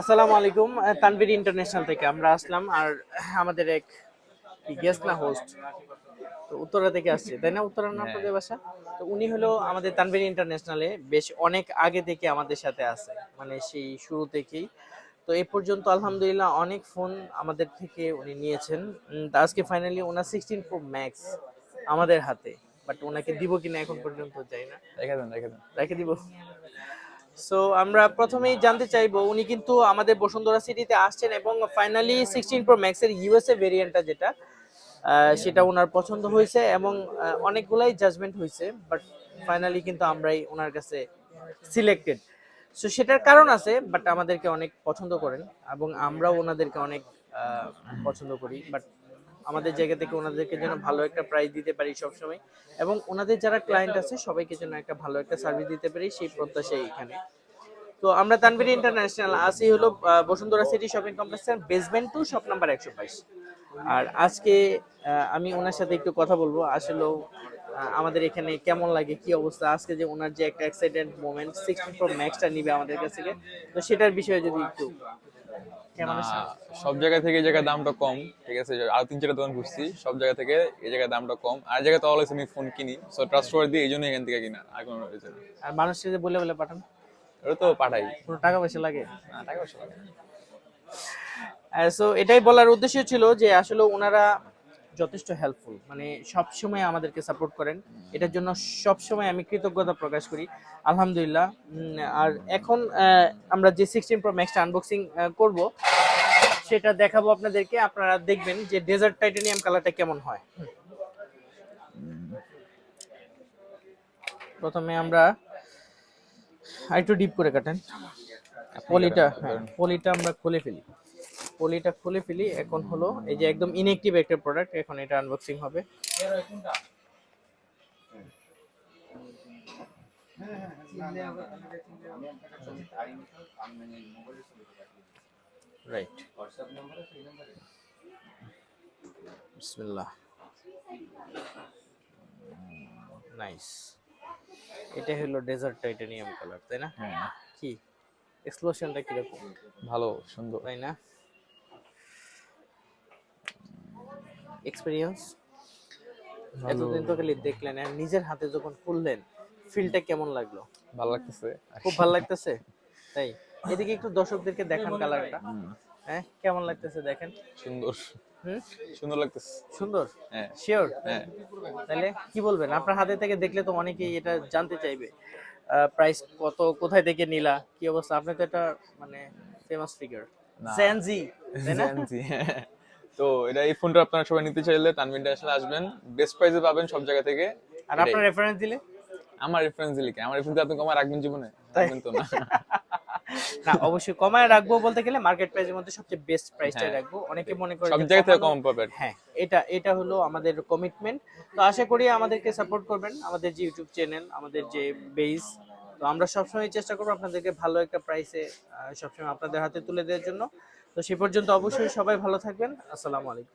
আসসালামু আলাইকুম তানভীর ইন্টারন্যাশনাল থেকে আমরা আসলাম আর আমাদের এক গেস্ট না হোস্ট তো উত্তরা থেকে আসছে তাই না? উত্তরা না আপনাদের বাসা। তো উনি হলো আমাদের তানভীর ইন্টারন্যাশনালে বেশ অনেক আগে থেকে আমাদের সাথে আছে মানে সেই শুরু থেকেই। তো এই পর্যন্ত আলহামদুলিল্লাহ অনেক ফোন আমাদের থেকে উনি নিয়েছেন। আজকে ফাইনালি ওনার সিক্সটিন প্রো ম্যাক্স আমাদের হাতে বাট ওনাকে দিব কিনা এখন পর্যন্ত যাই না। রেখে দেন রেখে দেন। রেখে দিব। সো আমরা প্রথমেই জানতে চাইব, উনি কিন্তু আমাদের বসুন্ধরা সিটিতে আসছেন এবং ফাইনালি সিক্সটিন প্রো ম্যাক্সের ইউএসএ ভেরিয়েন্টটা যেটা সেটা ওনার পছন্দ হয়েছে এবং অনেকগুলাই জাজমেন্ট হয়েছে বাট ফাইনালি কিন্তু আমরাই ওনার কাছে সিলেক্টেড সো সেটার কারণ আছে বাট আমাদেরকে অনেক পছন্দ করেন এবং আমরাও ওনাদেরকে অনেক পছন্দ করি বাট আমাদের জায়গা থেকে ওনাদেরকে যেন ভালো একটা প্রাইস দিতে পারি সবসময়। এবং ওনাদের যারা ক্লায়েন্ট আছে, সবাইকে যেন একটা ভালো একটা সার্ভিস দিতে পারি, সেই প্রত্যাশাই এখানে। তো আমরা তানভীর ইন্টারন্যাশনাল আসি হলো বসুন্ধরা সিটি শপিং কমপ্লেক্সের বেসমেন্ট টু শপ নাম্বার একশো বাইশ। আর আজকে আমি ওনার সাথে একটু কথা বলব। আসলেও আমাদের এখানে কেমন লাগে, কি অবস্থা? আজকে যে ওনার যে একটা অ্যাক্সিডেন্ট মোমেন্ট সিক্সটিন প্রো ম্যাক্সটা নিবে আমাদের কাছ থেকে। তো সেটার বিষয়ে যদি একটু সব জায়গা থেকে এই জায়গায় দামটা কম ঠিক আছে? আর তিন চারটা দোকান ঘুরছি সব জায়গা থেকে এই জায়গায় দামটা কম। আর জায়গায় তো অলওয়েজ আমি ফোন কিনি সো ট্রাস্ট করে দিই এই জন্য এখান থেকে কিনা আর কোনো reason আর মানুষকে যে বলে বলে পাঠান। ওটা তো পাঠাই। কোনো টাকা পয়সা লাগে? না টাকা পয়সা লাগে। সো এটাই বলার উদ্দেশ্য ছিল যে আসলে ওনারা যথেষ্ট হেল্পফুল মানে সব সময় আমাদেরকে সাপোর্ট করেন। এটার জন্য সব সময় আমি কৃতজ্ঞতা প্রকাশ করি। আলহামদুলিল্লাহ আর এখন আমরা যে সিক্সটিন প্রো ম্যাক্সটা আনবক্সিং করব সেটা দেখাবো আপনাদেরকে। আপনারা দেখবেন যে ডেজার্ট টাইটানিয়াম কালারটা কেমন হয়। প্রথমে আমরা আরেকটু ডিপ করে কাটেন। পলিটা হ্যাঁ পলিটা আমরা খুলে ফেলি। পলিটা খুলে ফেলি এখন হলো এই যে একদম ইনএক্টিভ একটা প্রোডাক্ট এখন এটা আনবক্সিং হবে। রাইট বিসমিল্লাহ নাইস এটা হলো ডেজার্ট টাইটানিয়াম কালার তাই না? হ্যাঁ। কি? এক্সপ্লোশনটা কীরকম? ভালো সুন্দর। তাই না? এক্সপিরিয়েন্স এতদিন তো খালি দেখলেন আর নিজের হাতে যখন খুললেন ফিলটা কেমন লাগল? ভালো লাগতেছে। খুব ভালো লাগতেছে? তাই? এদিকে একটু দর্শকদেরকে দেখান কালারটা। হ্যাঁ কেমন লাগতেছে দেখেন? সুন্দর। সুন্দর লাগতেছে। সুন্দর? হ্যাঁ। শিওর হ্যাঁ। তাহলে কি বলবেন? আপনার হাতে থেকে দেখলে তো অনেকেই এটা জানতে চাইবে। প্রাইস কত কোথায় থেকে নিলা? কি অবস্থা? আপনি তো এটা মানে ফেমাস ফিগার না। জ্যানজি তাই না। তো এটা এই ফোনটা আপনারা সবাই নিতে চাইলে তানবিন ইন্টারন্যাশনাল আসবেন। বেস্ট প্রাইসে পাবেন সব জায়গা থেকে। আর আপনার রেফারেন্স দিলে? আমার রেফারেন্স দিলে কি? আমার রেফারেন্স আপনি কমা রাখবেন জীবনে। রাখবেন তো না। না অবশ্যই কমায় রাখব বলতে গেলে মার্কেট প্রাইসের মধ্যে সবচেয়ে বেস্ট প্রাইসটাই হ্যাঁ। রাখব। অনেকে মনে করে সব জায়গা থেকে কম পাবেন। হ্যাঁ এটা এটা হলো আমাদের কমিটমেন্ট তো আশা করি আমাদেরকে সাপোর্ট করবেন। আমাদের যে ইউটিউব চ্যানেল আমাদের যে বেস তো আমরা সবসময় চেষ্টা করব আপনাদেরকে ভালো একটা প্রাইসে সবসময় আপনাদের হাতে তুলে দেওয়ার জন্য। তো সে পর্যন্ত অবশ্যই সবাই ভালো থাকবেন। আসসালামু আলাইকুম।